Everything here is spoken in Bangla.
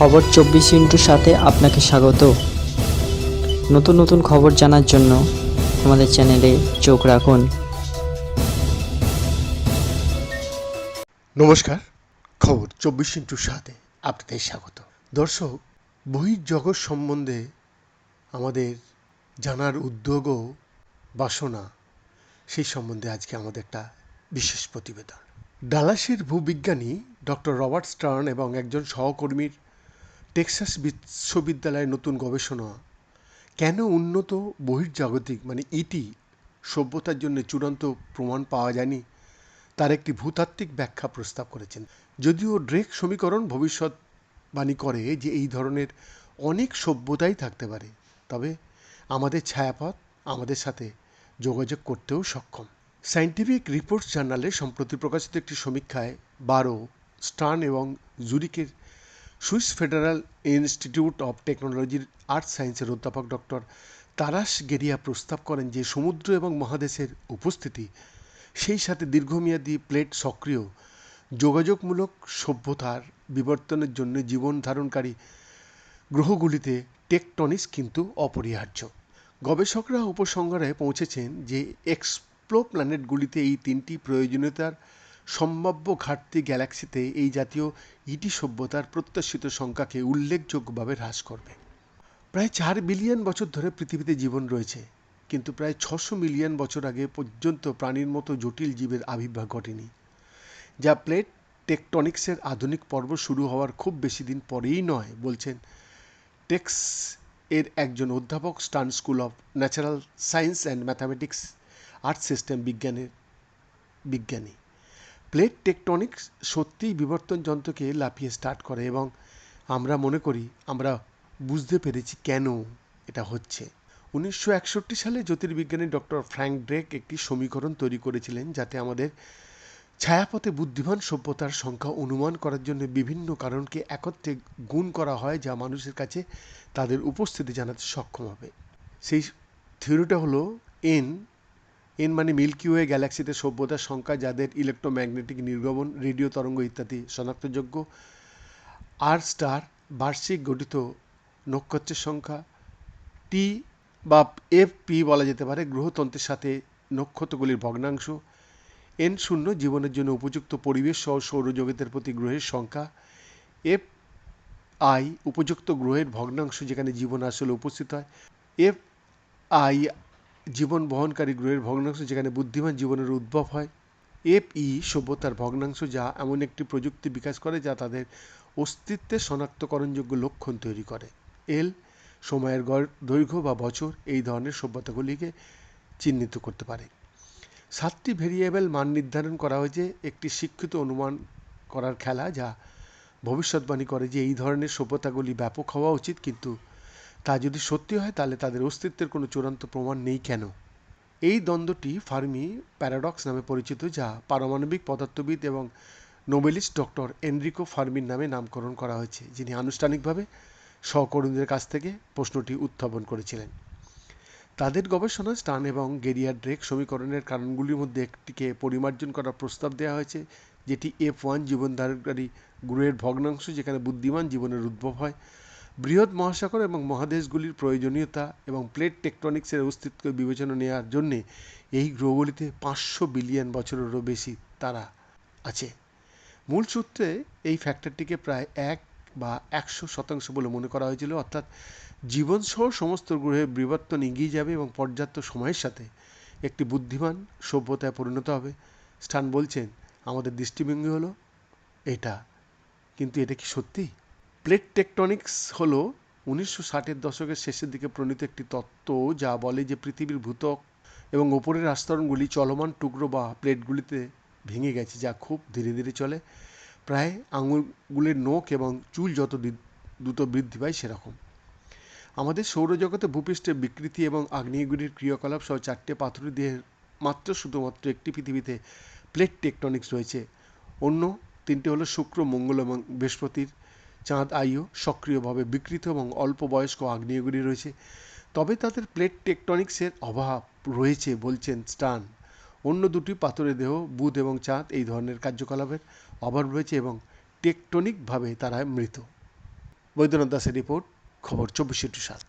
খবর চব্বিশ ইন্টুর সাথে আপনাকে স্বাগত। নতুন নতুন খবর জানার জন্য আমাদের চ্যানেলে চোখ রাখুন। নমস্কার, খবর চব্বিশ ইন্টুর সাথে আপনাদের স্বাগত। দর্শক বহির্জগৎ সম্বন্ধে আমাদের জানার উদ্যোগ বাসনা, সেই সম্বন্ধে আজকে আমাদের একটা বিশেষ প্রতিবেদন। ডালাসের ভূবিজ্ঞানী ডক্টর রবার্ট স্টার্ন এবং একজন সহকর্মীর টেক্সাস বিশ্ববিদ্যালয়ের নতুন গবেষণা কেন উন্নত বহির্জাগতিক মানে ইটি সভ্যতার জন্য চূড়ান্ত প্রমাণ পাওয়া যায়নি? তার একটি ভূতাত্ত্বিক ব্যাখ্যা প্রস্তাব করেছেন। যদিও ড্রেক সমীকরণ ভবিষ্যৎবাণী করে যে এই ধরনের অনেক সভ্যতাই থাকতে পারে, তবে আমাদের ছায়াপথ, আমাদের সাথে যোগাযোগ করতেও সক্ষম। সায়েন্টিফিক রিপোর্টস জার্নালে সম্প্রতি প্রকাশিত একটি সমীক্ষায় বারো, স্টার্ন এবং জুরিকের সুইস ফেডারাল ইনস্টিটিউট অফ টেকনোলজির আর্থ সায়েন্সের অধ্যাপক ডক্টর তারাস গেরিয়া প্রস্তাব করেন যে সমুদ্র এবং মহাদেশের উপস্থিতি, সেই সাথে দীর্ঘমেয়াদী প্লেট সক্রিয়, যোগাযোগমূলক সভ্যতার বিবর্তনের জন্য জীবন ধারণকারী গ্রহগুলিতে টেকটনিক্স কিন্তু অপরিহার্য। গবেষকরা উপসংহারে পৌঁছেছেন যে এক্সপ্লো প্ল্যানেটগুলিতে এই তিনটি প্রয়োজনীয়তার সম্ভাব্য ঘাটতি গ্যালাক্সিতে এই জাতীয় ইটি সভ্যতার প্রত্যাশিত সংখ্যাকে উল্লেখযোগ্যভাবে হ্রাস করবে। প্রায় চার বিলিয়ন বছর ধরে পৃথিবীতে জীবন রয়েছে, কিন্তু প্রায় ছশো মিলিয়ন বছর আগে পর্যন্ত প্রাণীর মতো জটিল জীবের আবির্ভাব ঘটেনি, যা প্লেট টেকটনিক্সের আধুনিক পর্ব শুরু হওয়ার খুব বেশি দিন পরেই নয়, বলছেন টেক্স এর একজন অধ্যাপক স্টান school of natural science and mathematics earth system বিজ্ঞানের বিজ্ঞানী। প্লেট টেকটনিক্স সত্যিই বিবর্তন যন্ত্রকে লাফিয়ে স্টার্ট করে এবং আমরা মনে করি, আমরা বুঝতে পেরেছি কেন এটা হচ্ছে। উনিশশো একষট্টি সালে জ্যোতির্বিজ্ঞানী ডক্টর ফ্র্যাঙ্ক ড্রেক একটি সমীকরণ তৈরি করেছিলেন যাতে আমাদের ছায়াপথে বুদ্ধিমান সভ্যতার সংখ্যা অনুমান করার জন্য বিভিন্ন কারণকে একত্রে গুণ করা হয় যা মানুষের কাছে তাদের উপস্থিতি জানাতে সক্ষম হবে। সেই থিওরিটা হলো এন এন মানে মিল্কি ওয়ে গ্যালাক্সিতে সভ্যতার সংখ্যা, যাদের ইলেকট্রোম্যাগনেটিক নির্গমন, রেডিও তরঙ্গ ইত্যাদি শনাক্তযোগ্য। আর স্টার, বার্ষিক গঠিত নক্ষত্রের সংখ্যা। টি বা এফ পি বলা যেতে পারে গ্রহতন্ত্রের সাথে নক্ষত্রগুলির ভগ্নাংশ। এন শূন্য, জীবনের জন্য উপযুক্ত পরিবেশ সহ সৌরজগতের প্রতি গ্রহের সংখ্যা। এফ আই উপযুক্ত গ্রহের ভগ্নাংশ যেখানে জীবন আসলে উপস্থিত হয়। এফ আই জীবন বহনকারী গ্রহের ভগ্নাংশ যেখানে বুদ্ধিমান জীবনের উদ্ভব হয় এফ ই সভ্যতার ভগ্নাংশ যা এমন একটি প্রযুক্তি বিকাশ করে যা তাদের অস্তিত্বের শনাক্তকরণযোগ্য লক্ষণ তৈরি করে। এল সময়ের গড়, দৈর্ঘ্য বা বছর এই ধরনের সভ্যতাগুলিকে চিহ্নিত করতে পারে। সাতটি ভেরিয়েবল মান নির্ধারণ করা হয়েছে, একটি শিক্ষিত অনুমান করার খেলা যা ভবিষ্যৎবাণী করে যে এই ধরনের সভ্যতাগুলি ব্যাপক হওয়া উচিত, কিন্তু তা যদি সত্যি হয়, তাহলে তাদের অস্তিত্বের কোনো চূড়ান্ত প্রমাণ নেই কেন? এই দ্বন্দ্বটি ফার্মি প্যারাডক্স নামে পরিচিত, যা পারমাণবিক পদার্থবিদ এবং নোবেলিস্ট ডক্টর এনরিকো ফার্মির নামে নামকরণ করা হয়েছে, যিনি আনুষ্ঠানিকভাবে সহকর্মীদের কাছ থেকে প্রশ্নটি উত্থাপন করেছিলেন। তাদের গবেষণা স্টান এবং গেরিয়ার ড্রেক সমীকরণের কারণগুলির মধ্যে একটিকে পরিমার্জন করার প্রস্তাব দেওয়া হয়েছে, যেটি এফ ওয়ান জীবনধারণকারী গ্রহের ভগ্নাংশ, যেখানে বুদ্ধিমান জীবনের উদ্ভব হয়। বৃহৎ মহাসাগর এবং মহাদেশগুলির প্রয়োজনীয়তা এবং প্লেট টেকটনিক্সের অস্তিত্ব বিবেচনা নেওয়ার জন্যে এই গ্রহগুলিতে পাঁচশো বিলিয়ন বছরেরও বেশি তারা আছে। মূল সূত্রে এই ফ্যাক্টরটিকে প্রায় এক বা একশো শতাংশ বলে মনে করা হয়েছিল, অর্থাৎ জীবনসহ সমস্ত গ্রহের বিবর্তন এগিয়ে যাবে এবং পর্যাপ্ত সময়ের সাথে একটি বুদ্ধিমান, সভ্যতায় পরিণত হবে। স্টান বলছেন, আমাদের দৃষ্টিভঙ্গি হলো এটা। কিন্তু এটা কি সত্যি? প্লেট টেকটনিক্স হলো উনিশশো ষাটের দশকের শেষের দিকে প্রণীত একটি তত্ত্ব যা বলে যে পৃথিবীর ভূতক এবং ওপরের আস্তরণগুলি চলমান টুকরো বা প্লেটগুলিতে ভেঙে গেছে, যা খুব ধীরে ধীরে চলে। প্রায় আঙুলগুলির নোখ এবং চুল যত দ্রুত বৃদ্ধি পায় সেরকম। আমাদের সৌরজগতে ভূপৃষ্ঠের বিকৃতি এবং আগ্নেয়গিরির ক্রিয়াকলাপ সহ চারটে পাথরের দিয়ে মাত্র শুধুমাত্র একটি পৃথিবীতে প্লেট টেকটনিক্স রয়েছে। অন্য তিনটে হলো শুক্র, মঙ্গল এবং বৃহস্পতির। চাঁদ আইও সক্রিয়ভাবে বিকৃত এবং অল্প বয়স্ক আগ্নেয়গিরি রয়েছে। তবে তাদের প্লেট টেকটনিক্সের অভাব রয়েছে বলছেন স্টান। অন্য দুটি পাথরের দেহ, বুধ এবং চাঁদ এই ধরনের কার্যকলাপের অভাব রয়েছে এবং টেকটনিকভাবে তারা মৃত। বৈদ্যনাথ দাসের রিপোর্ট, খবর চব্বিশে টু সাত।